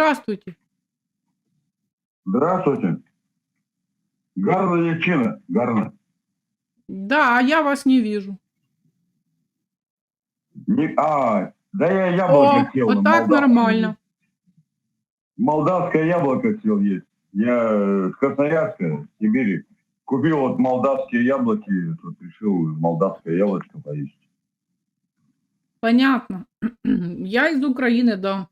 Здравствуйте. Здравствуйте. Гарна Ячина. Гарна. Да, а я вас не вижу. Не- а, да я О, яблоко съел. вот так Молдав- нормально. Молдавское яблоко съел есть. Я э, с Красноярска, Сибири. Купил вот молдавские яблоки, тут решил молдавское яблочко поесть. Понятно. Я из Украины, да.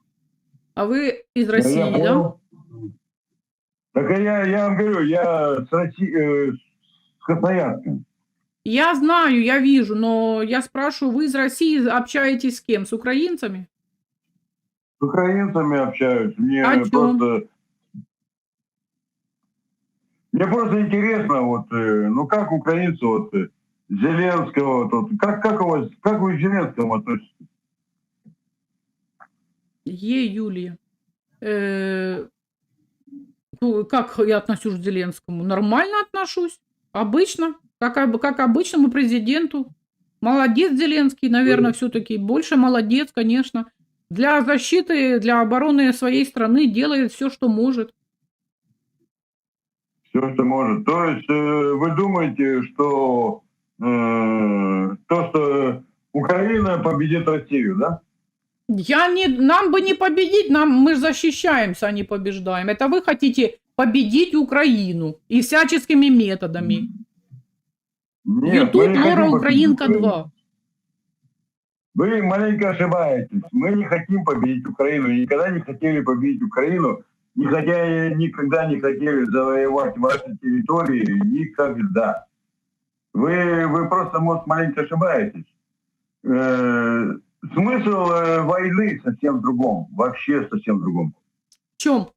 А вы из Да России, я да? Так а я, я вам говорю, я с, Росси- э, с Красноярска. Я знаю, я вижу, но я спрашиваю, вы из России общаетесь с кем? С украинцами? С украинцами общаюсь. Мне О чём? просто... Мне просто интересно, вот, э, ну как украинцы, вот, э, Зеленского, вот, как, как, у вас, как вы к Зеленскому относитесь? Е, Юлия. Э, ну, как я отношусь к Зеленскому? Нормально отношусь. Обычно. Как, как обычному президенту. Молодец Зеленский, наверное, все-таки. Больше молодец, конечно. Для защиты, для обороны своей страны делает все, что может. Все, что может. То есть э, вы думаете, что э, то, что Украина победит Россию, да? Я не, нам бы не победить, нам, мы защищаемся, а не побеждаем. Это вы хотите победить Украину и всяческими методами. Нет, Ютуб не Лора Украинка Украину. 2. Вы маленько ошибаетесь. Мы не хотим победить Украину. Никогда не хотели победить Украину. Хотя никогда не хотели завоевать ваши территории. Никогда. Вы, вы просто, может, маленько ошибаетесь. Смысл э, войны совсем в другом. Вообще совсем в другом. В чем?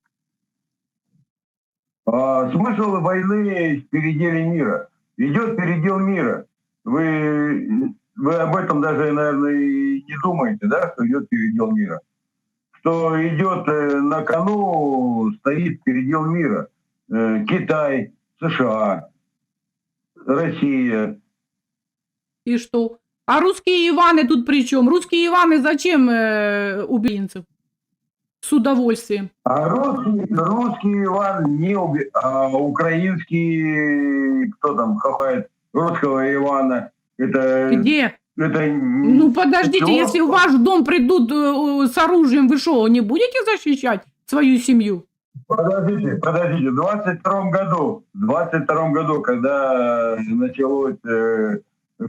А, смысл войны в переделе мира. Идет передел мира. Вы, вы об этом даже, наверное, и не думаете, да, что идет передел мира. Что идет э, на кону, стоит передел мира. Э, Китай, США, Россия. И что? А русские Иваны тут при чем? Русские Иваны зачем э, убийцев? С удовольствием. А русский, русский Иван не уби... а украинский, кто там хахает русского Ивана, это, Где? это Ну подождите, Чего? если в ваш дом придут э, с оружием, вы что, не будете защищать свою семью? Подождите, подождите. В 22 году, в 22 году, когда началось э,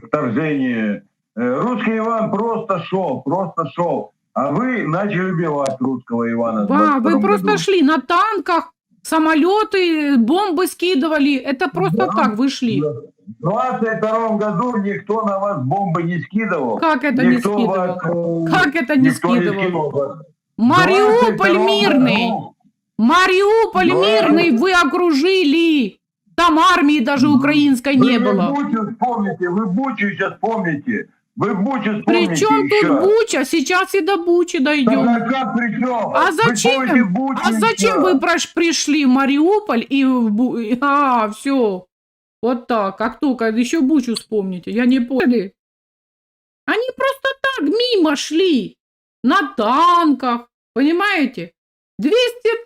вторжение, э, русский Иван просто шел, просто шел. А вы начали убивать русского Ивана. 22 вы просто году. шли на танках, самолеты, бомбы скидывали. Это просто Да, так вы шли. В 22 году никто на вас бомбы не скидывал. Как это не никто скидывал? вас, э, Как это не не скидывал? В Мариуполь 22 мирный. году Мариуполь Да. мирный вы окружили. Там армии даже украинской не вы, было. Вы Бучу вспомните, вы Бучу сейчас помните. Вы Бучу вспомните Причем еще. тут Буча? Сейчас и до Бучи дойдем. а как при чем? А Вы зачем? Бучу А зачем еще? вы прош- пришли в Мариуполь и в Бу... А, все. Вот так. Как только еще Бучу вспомните. Я не понял. Они просто так мимо шли. На танках. Понимаете? 200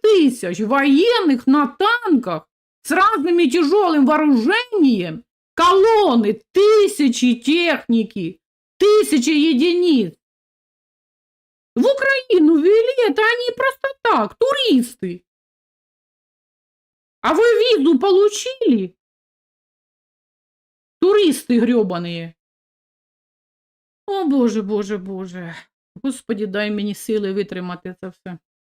тысяч военных на танках с разными тяжелым вооружением. Колонны, тысячи техники, тысячи единиц. В Украину вели это они просто так, туристы. А вы визу получили? Туристы гребаные. О, Боже, Боже, Боже. Господи, дай мені сили витримати це все.